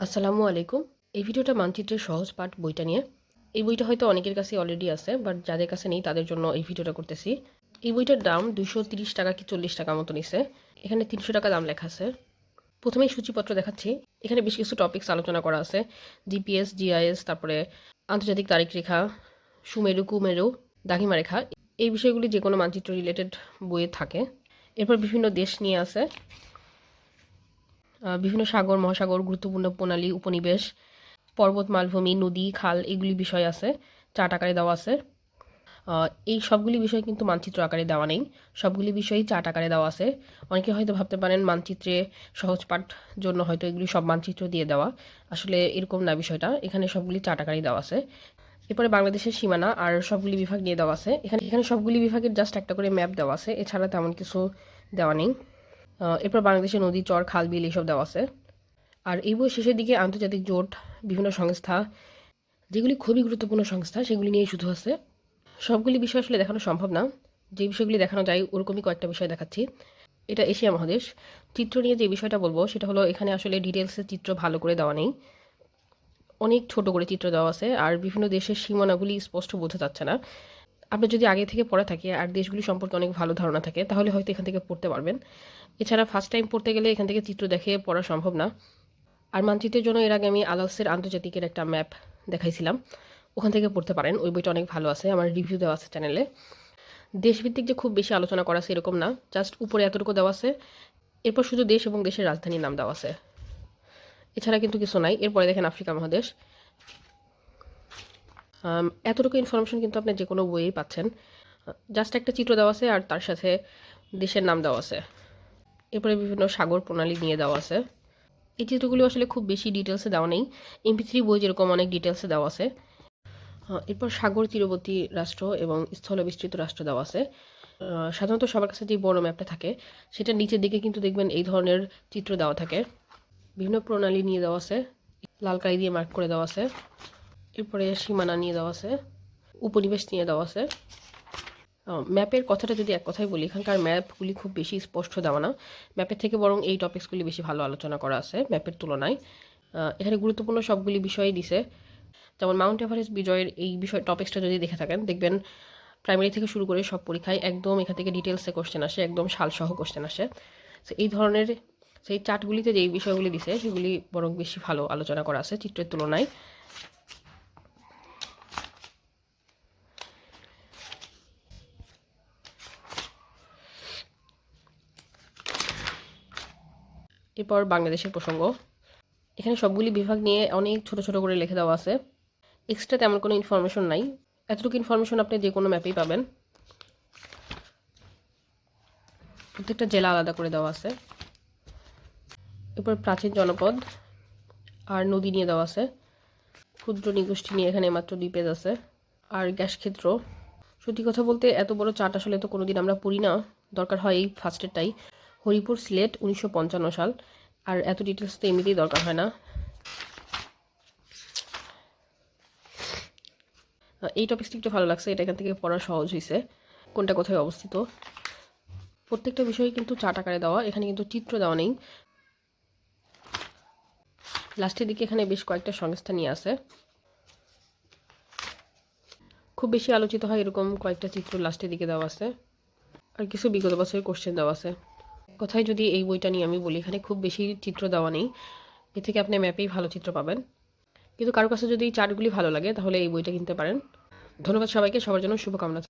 আসসালামু আলাইকুম। এই ভিডিওটা মানচিত্রের সহজ পাঠ বইটা নিয়ে। এই বইটা হয়তো অনেকের কাছে অলরেডি আছে বাট যাদের কাছে নেই, তাদের জন্য এই ভিডিওটা করতেছি। এই বইটার দাম দুশো টাকা কি চল্লিশ টাকা মতো নিছে। এখানে তিনশো টাকা দাম লেখা আছে। প্রথমেই সূচিপত্র দেখাচ্ছি। এখানে বেশ কিছু টপিকস আলোচনা করা আছে। জিপিএস জিআইএস তারপরে আন্তর্জাতিক তারিখ রেখা, সুমেরু, কুমেরু দাঘিমা রেখা, এই বিষয়গুলি যে কোনো মানচিত্র রিলেটেড বইয়ে থাকে। এরপর বিভিন্ন দেশ নিয়ে আছে। বিভিন্ন সাগর, মহাসাগর, গুরুত্বপূর্ণ প্রণালী, উপনিবেশ, পর্বত, মালভূমি, নদী, খাল, এগুলি বিষয় আছে, চার্ট আকারে দেওয়া আছে। এই সবগুলি বিষয় কিন্তু মানচিত্র আকারে দেওয়া নেই। সবগুলি বিষয়ই চার্ট আকারে দেওয়া আছে। অনেকে হয়তো ভাবতে পারেন মানচিত্রে সহজ পাঠ জন্য হয়তো এগুলি সব মানচিত্র দিয়ে দেওয়া। আসলে এরকম না বিষয়টা। এখানে সবগুলি চার্ট আকারে দেওয়া আছে। এরপরে বাংলাদেশের সীমানা আর সবগুলি বিভাগ নিয়ে দেওয়া আছে। এখানে এখানে সবগুলি বিভাগের জাস্ট একটা করে ম্যাপ দেওয়া আছে। এছাড়া তেমন কিছু দেওয়া নেই। এরপর বাংলাদেশের নদী, চর, খাল, বিল এইসব দেওয়া আছে। আর এই বই শেষের দিকে আন্তর্জাতিক জোট, বিভিন্ন সংস্থা, যেগুলি খুবই গুরুত্বপূর্ণ সংস্থা, সেগুলি নিয়ে শুধু আছে। সবগুলি বিষয় আসলে দেখানো সম্ভব না। যে বিষয়গুলি দেখানো যায়, ওরকমই কয়েকটা বিষয় দেখাচ্ছি। এটা এশিয়া মহাদেশ। চিত্র নিয়ে যে বিষয়টা বলব, সেটা হলো এখানে আসলে ডিটেলসের চিত্র ভালো করে দেওয়া নেই। অনেক ছোট করে চিত্র দেওয়া আছে, আর বিভিন্ন দেশের সীমানাগুলি স্পষ্ট বোঝা যাচ্ছে না। আপনি যদি আগে থেকে পড়ে থাকে আর দেশগুলি সম্পর্কে অনেক ভালো ধারণা থাকে, তাহলে হয়তো এখান থেকে পড়তে পারবেন। এছাড়া ফার্স্ট টাইম পড়তে গেলে এখান থেকে চিত্র দেখে পড়া সম্ভব না। আর মানচিত্রের জন্য এর আগে আমি আলাসের আন্তর্জাতিকের একটা ম্যাপ দেখাইছিলাম। ওখান থেকে পড়তে পারেন, ওই বইটা অনেক ভালো আছে, আমার রিভিউ দেওয়া আছে চ্যানেলে দেশভিত্তিক যে খুব বেশি আলোচনা করা আছে এরকম না জাস্ট উপরে এতটুকু দেওয়া আছে। এরপর শুধু দেশ এবং দেশের রাজধানীর নাম দেওয়া আছে। এছাড়া কিন্তু কিছু নাই, এরপরে দেখেন আফ্রিকা মহাদেশ। এতটুকু ইনফরমেশন কিন্তু আপনি যে কোনো বইয়েই পাচ্ছেন। জাস্ট একটা চিত্র দেওয়া আছে আর তার সাথে দেশের নাম দেওয়া আছে। এরপরে বিভিন্ন সাগর প্রণালী নিয়ে দেওয়া আছে। এই চিত্রগুলো আসলে খুব বেশি ডিটেলসে দেওয়া নেই। এমপি থ্রি বই যেরকম অনেক ডিটেলসে দেওয়া আছে। এরপর সাগর তীরবর্তী রাষ্ট্র এবং স্থল বিস্তৃত রাষ্ট্র দেওয়া আছে। সাধারণত সবার কাছে যে বড় ম্যাপটা থাকে, সেটা নিচের দিকে কিন্তু দেখবেন এই ধরনের চিত্র দেওয়া থাকে। বিভিন্ন প্রণালী নিয়ে দেওয়া আছে। লাল কালি দিয়ে মার্ক করে দেওয়া আছে। এরপরে সীমানা নিয়ে দেওয়া আছে, উপনিবেশ নিয়ে দেওয়া আছে। ম্যাপের কথাটা যদি এক কথাই বলি, এখানকার ম্যাপগুলি খুব বেশি স্পষ্ট দেওয়া না ম্যাপের থেকে বরং এই টপিকসগুলি বেশি ভালো আলোচনা করা আছে ম্যাপের তুলনায়। এখানে গুরুত্বপূর্ণ সবগুলি বিষয়ই দিছে। যেমন মাউন্ট এভারেস্ট বিজয়ের এই বিষয় টপিক্সটা যদি দেখে থাকেন, দেখবেন প্রাইমারি থেকে শুরু করে সব পরীক্ষায় একদম এখান থেকে ডিটেলসে কোশ্চেন আসে, একদম সালসহ কোশ্চেন আসে। তো এই ধরনের, সেই চার্টগুলিতে যেই বিষয়গুলি দিছে, সেগুলি বরং বেশি ভালো আলোচনা করা আছে চিত্রের তুলনায়। এরপর বাংলাদেশের প্রসঙ্গ। এখানে সবগুলি বিভাগ নিয়ে অনেক ছোট ছোট করে লিখে দেওয়া আছে। এক্সট্রা তেমন কোনো ইনফরমেশন নাই। এতটুকু ইনফরমেশন আপনি যে কোনো ম্যাপেই পাবেন। প্রত্যেকটা জেলা আলাদা করে দেওয়া আছে। এরপর প্রাচীন জনপদ আর নদী নিয়ে দেওয়া আছে। ক্ষুদ্র নিগোষ্ঠী নিয়ে এখানে মাত্র দুই পেজ আছে। আর গ্যাস ক্ষেত্র। সত্যি কথা বলতে এত বড় চার্ট আসলে তো কোনোদিন আমরা পড়ি না। দরকার হয় এই ফার্স্টেরটাই হরিপুর সিলেট উনিশশো পঞ্চান্ন সাল। আর এত ডিটেলস তো এমনিতেই দরকার হয় না। এই টপিকসটা একটু ভালো লাগছে, এটা এখান থেকে পড়া সহজ হয়েছে কোনটা কোথায় অবস্থিত? প্রত্যেকটা বিষয় কিন্তু চার্ট আকারে দেওয়া, এখানে কিন্তু চিত্র দেওয়া নেই। লাস্টের দিকে এখানে বেশ কয়েকটা সংস্থা নিয়ে আছে। খুব বেশি আলোচিত হয় এরকম কয়েকটা চিত্র লাস্টের দিকে দেওয়া আছে। আর কিছু বিগত বছরের কোশ্চেন দেওয়া আছে। কথায় যদি এই বইটা নিয়ে আমি বলি, এখানে খুব বেশি চিত্র দেওয়া নেই। এ থেকে আপনি ম্যাপেই ভালো চিত্র পাবেন। কিন্তু কারও কাছে যদি চার্টগুলি ভালো লাগে, তাহলে এই বইটা কিনতে পারেন। ধন্যবাদ সবাইকে, সবার জন্য শুভকামনা।